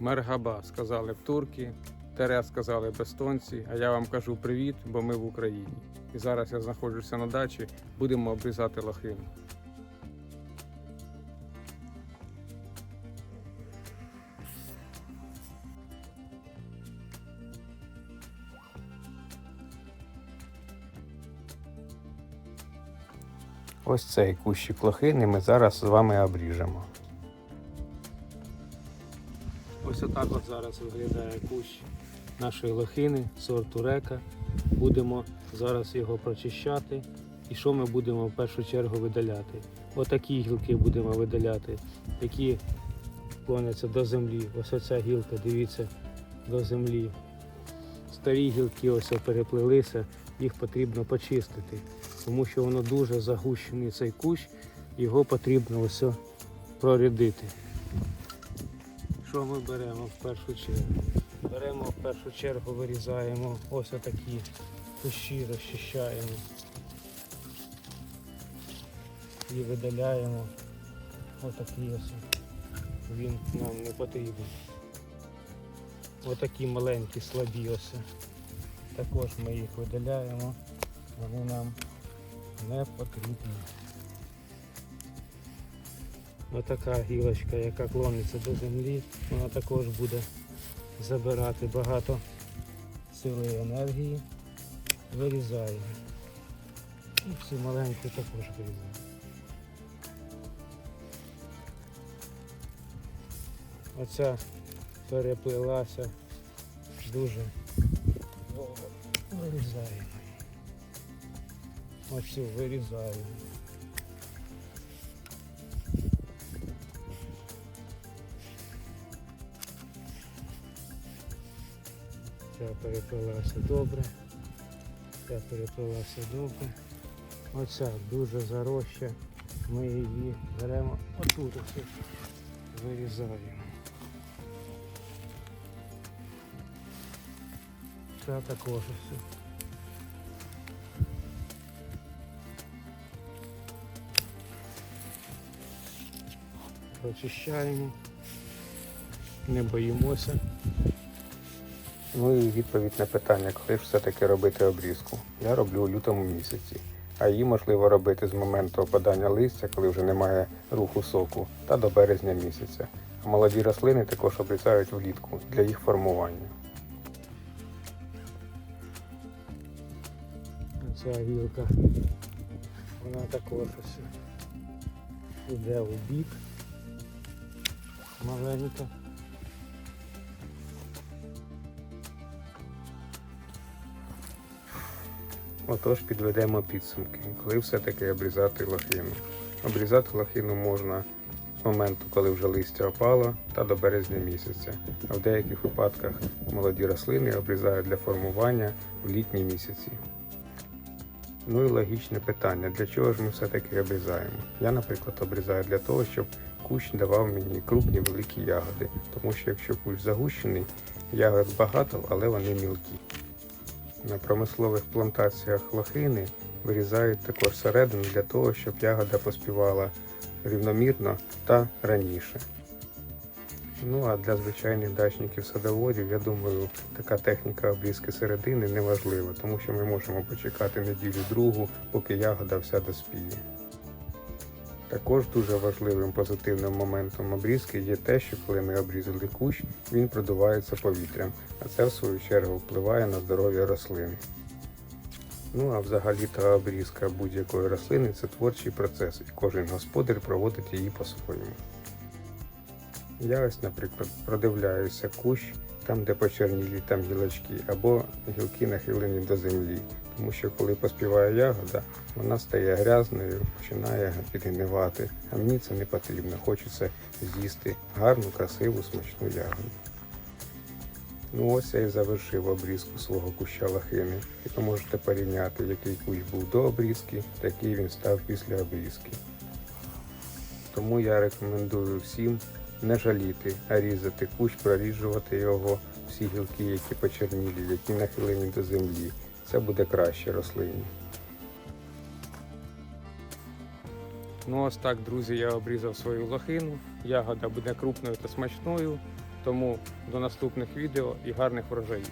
Мергаба сказали в турки, тере сказали в естонці, а я вам кажу привіт, бо ми в Україні. І зараз я знаходжуся на дачі, будемо обрізати лохину. Ось цей кущик лохини ми зараз з вами обріжемо. Ось отак от зараз виглядає кущ нашої лохини, сорту река. Будемо зараз його прочищати. І що ми будемо в першу чергу видаляти? Отакі гілки будемо видаляти, які клоняться до землі. Ось оця гілка, дивіться, до землі. Старі гілки ось переплилися, їх потрібно почистити, тому що воно дуже загущений цей кущ, його потрібно ось прорядити. Що ми беремо в першу чергу? Беремо в першу чергу, вирізаємо ось отакі кущі, розчищаємо і видаляємо отакий ось. Він нам не потрібен. Отакі маленькі слабі ось. Також ми їх видаляємо, вони нам не потрібні. Отака гілочка, яка клониться до землі, вона також буде забирати багато сили енергії. Вирізаємо. І всі маленькі також вирізаємо. Оця переплилася дуже довго. Вирізаємо. Оцю вирізаємо. Ця переплилася добре. Ця переплилася добре. Оця дуже зароща. Ми її беремо отут ось вирізаємо. Ця також ось. Прочищаємо. Не боїмося. Ну і відповідь на питання, коли ж все-таки робити обрізку. Я роблю у лютому місяці, а її можливо робити з моменту опадання листя, коли вже немає руху соку, та до березня місяця. А молоді рослини також обрізають влітку для їх формування. Ця гілка, вона також ось іде у бік. Маленька. Отож підведемо підсумки, коли все-таки обрізати лохину. Обрізати лохину можна з моменту, коли вже листя опало, та до березня місяця. А в деяких випадках молоді рослини обрізають для формування в літні місяці. Ну і логічне питання, для чого ж ми все-таки обрізаємо? Я, наприклад, обрізаю для того, щоб кущ давав мені крупні великі ягоди, тому що якщо кущ загущений, ягод багато, але вони мілкі. На промислових плантаціях лохини вирізають також середину для того, щоб ягода поспівала рівномірно та раніше. Ну а для звичайних дачників-садоводів, я думаю, така техніка обрізки середини не важлива, тому що ми можемо почекати неділю другу, поки ягода вся доспіє. Також дуже важливим позитивним моментом обрізки є те, що коли ми обрізали кущ, він продувається повітрям, а це в свою чергу впливає на здоров'я рослин. Ну а взагалі та обрізка будь-якої рослини це творчий процес, і кожен господар проводить її по-своєму. Я ось, наприклад, продивляюся кущ там, де почернілі там гілочки, або гілки нахилені до землі. Тому що коли поспіває ягода, вона стає грязною, починає підгнивати. А мені це не потрібно. Хочеться з'їсти гарну, красиву, смачну ягоду. Ну ось я і завершив обрізку свого куща лохини. І ви можете порівняти, який кущ був до обрізки, такий він став після обрізки. Тому я рекомендую всім не жаліти, а різати кущ, проріжувати його, всі гілки, які почернілі, які нахилені до землі. Це буде краще рослині. Ну ось так, друзі, я обрізав свою лохину. Ягода буде крупною та смачною, Тому до наступних відео і гарних врожаїв.